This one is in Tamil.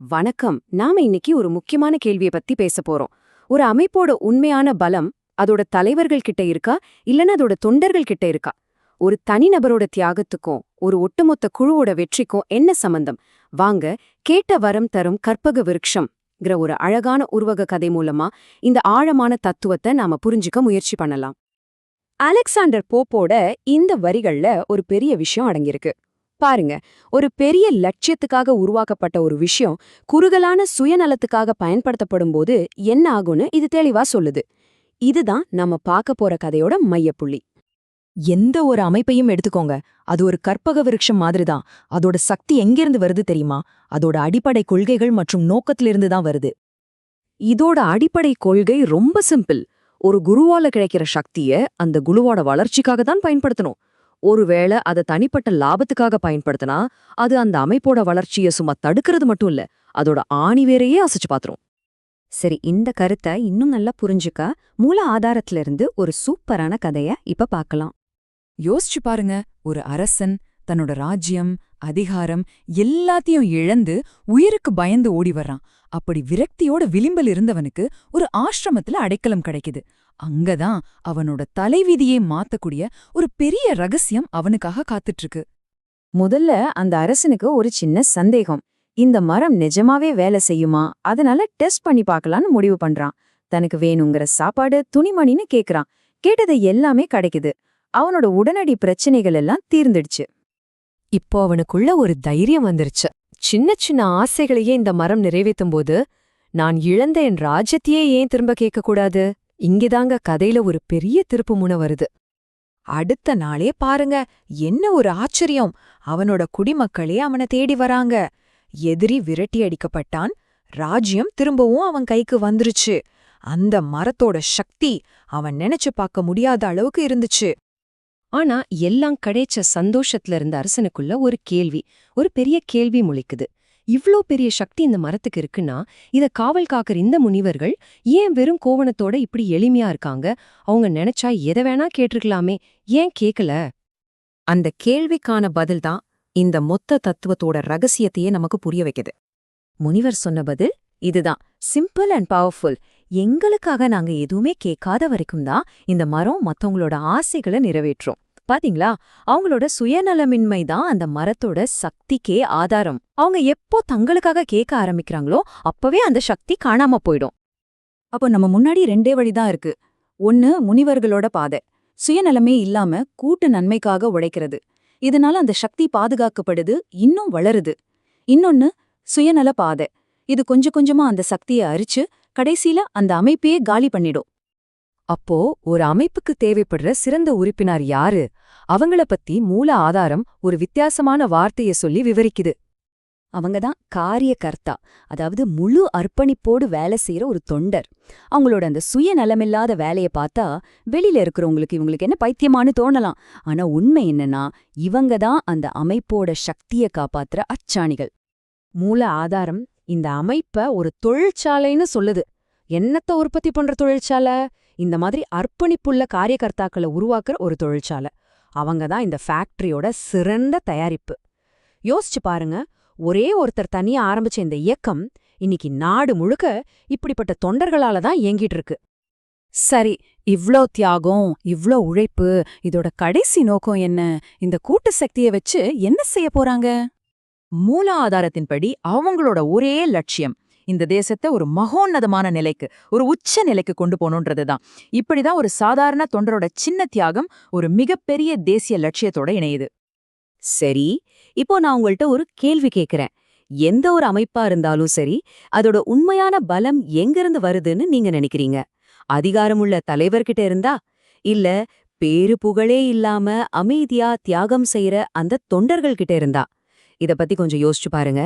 வணக்கம். நாம இன்னைக்கு ஒரு முக்கியமான கேள்வியை பத்தி பேச போறோம். ஒரு அமைப்போட உண்மையான பலம் அதோட தலைவர்கள் கிட்ட இருக்கா? இல்லனா அதோட தொண்டர்கள் கிட்ட இருக்கா? ஒரு தனிநபரோட தியாகத்துக்கும் ஒரு ஒட்டுமொத்த குழுவோட வெற்றிக்கும் என்ன சம்பந்தம்? வாங்க கேட்ட வரம் தரும் கற்பக விருட்சம்ங்கிற ஒரு அழகான உருவக கதை மூலமா இந்த ஆழமான தத்துவத்தை நாம புரிஞ்சுக்க முயற்சி பண்ணலாம். அலெக்சாண்டர் போப்போட இந்த வரிகள்ல ஒரு பெரிய விஷயம் அடங்கியிருக்கு. பாருங்க ஒரு பெரிய லட்சியத்துக்காக உருவாக்கப்பட்ட ஒரு விஷயம் குறுகலான சுயநலத்துக்காக பயன்படுத்தப்படும் போது என்ன ஆகும்னு இது தெளிவா சொல்லுது. இதுதான் நம்ம பார்க்க போற கதையோட மையப்புள்ளி. எந்த ஒரு அமைப்பையும் எடுத்துக்கோங்க. அது ஒரு கற்பக விருட்சம் மாதிரிதான். அதோட சக்தி எங்கிருந்து வருது தெரியுமா? அதோட அடிப்படை கொள்கைகள் மற்றும் நோக்கத்திலிருந்து தான் வருது. இதோட அடிப்படை கொள்கை ரொம்ப சிம்பிள். ஒரு குருவால கிடைக்கிற சக்திய அந்த குருவோட வளர்ச்சிக்காக தான் பயன்படுத்தணும். ஒருவேளை அதை தனிப்பட்ட லாபத்துக்காக பயன்படுத்தினா அது அந்த அமைப்போட வளர்ச்சியை சும்மா தடுக்கிறது மட்டும் இல்ல அதோட ஆணிவேரையே அசைச்சு பாத்துரும். சரி இந்த கருத்தை இன்னும் நல்லா புரிஞ்சுக்க? மூல ஆதாரத்திலிருந்து ஒரு சூப்பரான கதைய இப்ப பார்க்கலாம் யோசிச்சு பாருங்க ஒரு அரசன் தன்னோட ராஜ்யம் அதிகாரம் எல்லாத்தையும் இழந்து உயிருக்கு பயந்து ஓடி வர்றான். அப்படி விரக்தியோட விளிம்பல் இருந்தவனுக்கு ஒரு ஆசிரமத்துல அடைக்கலம் கிடைக்குது. அங்கதான் அவனோட தலைவிதியை மாத்தக்கூடிய ஒரு பெரிய ரகசியம் அவனுக்காக காத்துட்டு இருக்கு முதல்ல அந்த அரசனுக்கு ஒரு சின்ன சந்தேகம். இந்த மரம் நிஜமாவே வேலை செய்யுமா? அதனால டெஸ்ட் பண்ணி பார்க்கலான்னு முடிவு பண்றான். தனக்கு வேணுங்கிற சாப்பாடு துணிமணின்னு கேக்குறான். கேட்டது எல்லாமே கிடைக்குது. அவனோட உடனடி பிரச்சனைகள் எல்லாம் தீர்ந்துடுச்சு. இப்போ அவனுக்குள்ள ஒரு தைரியம் வந்துருச்சு. சின்ன சின்ன ஆசைகளையே இந்த மரம் நிறைவேற்றும் போது நான் இழந்த என் ராஜ்யத்தையே ஏன் திரும்ப கேட்கக்கூடாது இங்கதாங்க கதையில ஒரு பெரிய திருப்பு முனை வருது. அடுத்த நாளே பாருங்க என்ன ஒரு ஆச்சரியம். அவனோட குடிமக்களே அவனை தேடி வராங்க. எதிரி விரட்டி அடிக்கப்பட்டான் ராஜ்யம் திரும்பவும் அவன் கைக்கு வந்துருச்சு. அந்த மரத்தோட சக்தி அவன் நினைச்சு பார்க்க முடியாத அளவுக்கு இருந்துச்சு. ஆனா எல்லாம் கிடைச்ச சந்தோஷத்துல இருந்த அரசனுக்குள்ள ஒரு கேள்வி ஒரு பெரிய கேள்வி முளைக்குது. இவ்ளோ பெரிய சக்தி இந்த மரத்துக்கு இருக்குன்னா இத காவல் காக்கிற இந்த முனிவர்கள் ஏன் வெறும் கோவணத்தோட இப்படி எளிமையா இருக்காங்க? அவங்க நினைச்சா எதை வேணா கேட்டிருக்கலாமே. ஏன் கேக்கல? அந்த கேள்விக்கான பதில்தான் இந்த மொத்த தத்துவத்தோட ரகசியத்தையே நமக்கு புரிய வைக்குது. முனிவர் சொன்ன பதில் இதுதான். சிம்பிள் அண்ட் பவர்ஃபுல் எங்களுக்காக நாங்க எதுவுமே கேட்காத வரைக்கும் தான் இந்த மரம் மத்தவங்களோட ஆசைகளை நிறைவேற்றும். பாத்தீங்களா? அவங்களோட சுயநலமின்மை தான் அந்த மரத்தோட சக்திக்கே ஆதாரம். அவங்க எப்போ தங்களுக்காக கேட்க ஆரம்பிக்கிறாங்களோ அப்பவே அந்த சக்தி காணாம போயிடும். அப்போ நம்ம முன்னாடி ரெண்டே வழிதான் இருக்கு. ஒன்னு முனிவர்களோட பாதை. சுயநலமே இல்லாம கூட்டு நன்மைக்காக உழைக்கிறது. இதனால அந்த சக்தி பாதுகாக்கப்படுது இன்னும் வளருது. இன்னொன்னு சுயநல பாதை. இது கொஞ்சம் கொஞ்சமா அந்த சக்தியை அரிச்சு கடைசியில அந்த அமைப்பையே காலி பண்ணிடும். அப்போ ஒரு அமைப்புக்கு தேவைப்படுற சிறந்த உறுப்பினர் யாரு? அவங்கள பத்தி மூல ஆதாரம் ஒரு வித்தியாசமான வார்த்தைய சொல்லி விவரிக்குது. அவங்கதான் காரியகர்த்தா அதாவது முழு அர்ப்பணிப்போடு வேலை செய்யற ஒரு தொண்டர். அவங்களோட அந்த சுயநலமில்லாத வேலைய பார்த்தா வெளியில இருக்கிறவங்களுக்கு இவங்களுக்கு என்ன பைத்தியமானு தோணலாம். ஆனா உண்மை என்னன்னா இவங்க தான் அந்த அமைப்போட சக்திய காப்பாத்துற அச்சாணிகள். மூல ஆதாரம் இந்த அமைப்ப ஒரு தொழிற்சாலைன்னு சொல்லுது. என்னத்த உற்பத்தி பண்ற தொழிற்சாலை? இந்த மாதிரி அர்ப்பணிப்புள்ள காரியகர்த்தாக்களை உருவாக்குற ஒரு தொழிற்சாலை. அவங்க தான் இந்த ஃபேக்டரியோட சிறந்த தயாரிப்பு. யோசிச்சு பாருங்க ஒரே ஒருத்தர் தனியா ஆரம்பிச்ச இந்த இயக்கம் இன்னைக்கு நாடு முழுக்க இப்படிப்பட்ட தொண்டர்களால தான் இயங்கிட்டு இருக்கு. சரி இவ்ளோ தியாகம் இவ்ளோ உழைப்பு இதோட கடைசி நோக்கம் என்ன? இந்த கூட்டு சக்தியை வச்சு என்ன செய்ய போறாங்க? மூல ஆதாரத்தின்படி அவங்களோட ஒரே லட்சியம். இந்த தேசத்தை ஒரு மகோன்னதமான நிலைக்கு ஒரு உச்ச நிலைக்கு கொண்டு போகணுன்றதுதான். இப்படிதான் ஒரு சாதாரண தொண்டரோட சின்ன தியாகம் ஒரு மிகப்பெரிய தேசிய லட்சியத்தோட இணையுது. சரி இப்போ நான் உங்கள்ட்ட ஒரு கேள்வி கேக்குறேன். எந்த ஒரு அமைப்பா இருந்தாலும் சரி அதோட உண்மையான பலம் எங்கிருந்து வருதுன்னு நீங்க நினைக்கிறீங்க? அதிகாரமுள்ள தலைவர்கிட்ட இருந்தா? இல்ல பேரு புகழே இல்லாம அமைதியா தியாகம் செய்யற அந்த தொண்டர்கள்கிட்ட இருந்தா? இத பத்தி கொஞ்சம் யோசிச்சு பாருங்க.